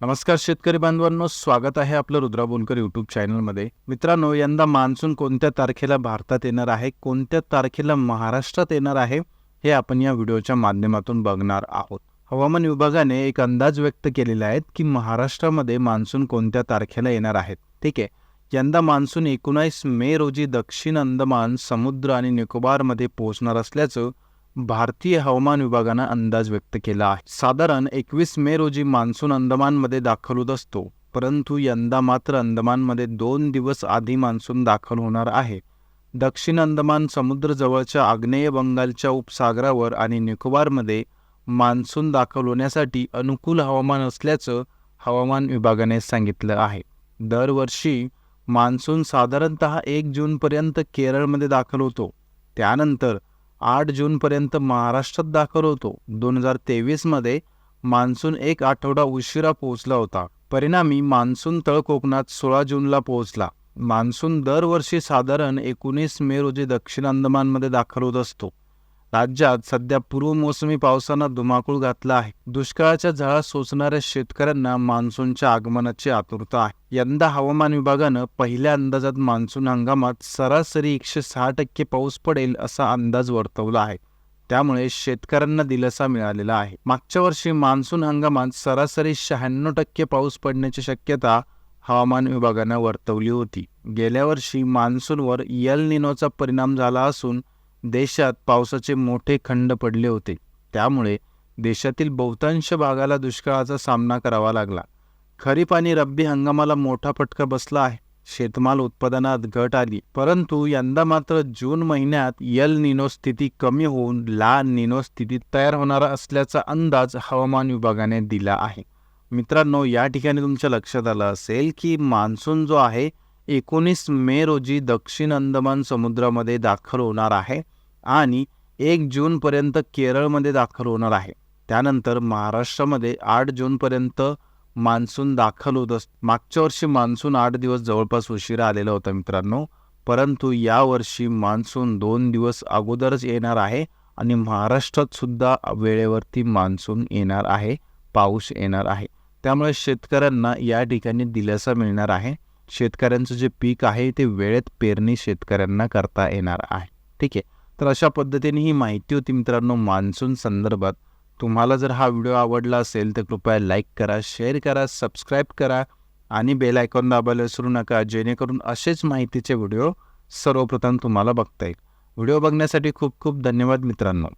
नमस्कार शेतकरी बांधवांनो स्वागत आहे आपलं रुद्रा बोनकर यूट्यूब चॅनलमध्ये मित्रांनो यंदा मान्सून कोणत्या तारखेला भारतात येणार आहे कोणत्या तारखेला महाराष्ट्रात येणार आहे हे आपण या व्हिडिओच्या माध्यमातून बघणार आहोत. हवामान विभागाने एक अंदाज व्यक्त केलेला आहे की महाराष्ट्रामध्ये मान्सून कोणत्या तारखेला येणार आहेत ठीक आहे यंदा मान्सून एकोणावीस मे रोजी दक्षिण अंदमान समुद्र आणि निकोबारमध्ये पोहोचणार असल्याचं भारतीय हवामान विभागानं अंदाज व्यक्त केला आहे. साधारण एकवीस मे रोजी मान्सून अंदमानमध्ये दाखल होत असतो परंतु यंदा मात्र अंदमानमध्ये दोन दिवस आधी मान्सून दाखल होणार आहे. दक्षिण अंदमान समुद्र जवळच्या आग्नेय बंगालच्या उपसागरावर आणि निकोबारमध्ये मान्सून दाखल होण्यासाठी अनुकूल हवामान असल्याचं हवामान विभागाने सांगितलं आहे. दरवर्षी मान्सून साधारणतः एक जूनपर्यंत केरळमध्ये दाखल होतो. त्यानंतर आठ जूनपर्यंत महाराष्ट्रात दाखल होतो. दोन हजार तेवीसमध्ये मान्सून एक आठवडा उशिरा पोहोचला होता. परिणामी मान्सून तळ कोकणात सोळा जूनला पोहोचला. मान्सून दरवर्षी साधारण एकोणीस मे रोजी दक्षिण अंदमानमध्ये दाखल होत असतो. राज्यात सध्या पूर्व मोसमी पावसानं धुमाकूळ घातला आहे. दुष्काळाच्या झळा सोसणाऱ्या शेतकऱ्यांना मान्सूनच्या आगमनाची आतुरता आहे. यंदा हवामान विभागानं पहिल्या अंदाजात मान्सून हंगामात सरासरी एकशे सहा टक्के पाऊस पडेल असा अंदाज वर्तवला आहे. त्यामुळे शेतकऱ्यांना दिलासा मिळालेला आहे. मागच्या वर्षी मान्सून हंगामात सरासरी शहाण्णव टक्के पाऊस पडण्याची शक्यता हवामान विभागानं वर्तवली होती. गेल्या वर्षी मान्सूनवर यल निनोचा परिणाम झाला असून देशात पावसाचे मोठे खंड पडले होते. त्यामुळे देशातील बहुतांश भागाला दुष्काळाचा सामना करावा लागला. खरीप आणि रब्बी हंगामाला मोठा फटका बसला आहे. शेतमाल उत्पादनात घट आली. परंतु यंदा मात्र जून महिन्यात यल निनो स्थिती कमी होऊन ला निनो स्थिती तयार होणार असल्याचा अंदाज हवामान विभागाने दिला आहे. मित्रांनो या ठिकाणी तुमच्या लक्षात आलं असेल की मान्सून जो आहे एकोणीस मे रोजी दक्षिण अंदमान समुद्रामध्ये दाखल होणार आहे आणि एक जूनपर्यंत केरळमध्ये दाखल होणार आहे. त्यानंतर महाराष्ट्रामध्ये आठ जूनपर्यंत मान्सून दाखल होत अस मागच्या वर्षी मान्सून आठ दिवस जवळपास उशिरा आलेला होता मित्रांनो. परंतु यावर्षी मान्सून दोन दिवस अगोदरच येणार आहे आणि महाराष्ट्रात सुद्धा वेळेवरती मान्सून येणार आहे पाऊस येणार आहे. त्यामुळे शेतकऱ्यांना या ठिकाणी दिलासा मिळणार आहे. शेतकऱ्यांचं जे पीक आहे ते वेळेत पेरणी शेतकऱ्यांना करता येणार आहे. ठीक आहे? तर अशा पद्धतीने ही माहिती होती मित्रांनो मान्सून संदर्भात. तुम्हाला जर हा व्हिडिओ आवडला असेल तर कृपया लाईक करा शेअर करा सबस्क्राईब करा आणि बेल आयकॉन दाबायला विसरू नका जेणेकरून असेच माहितीचे व्हिडिओ सर्वप्रथम तुम्हाला बघता येईल. व्हिडिओ बघण्यासाठी खूप खूप धन्यवाद मित्रांनो.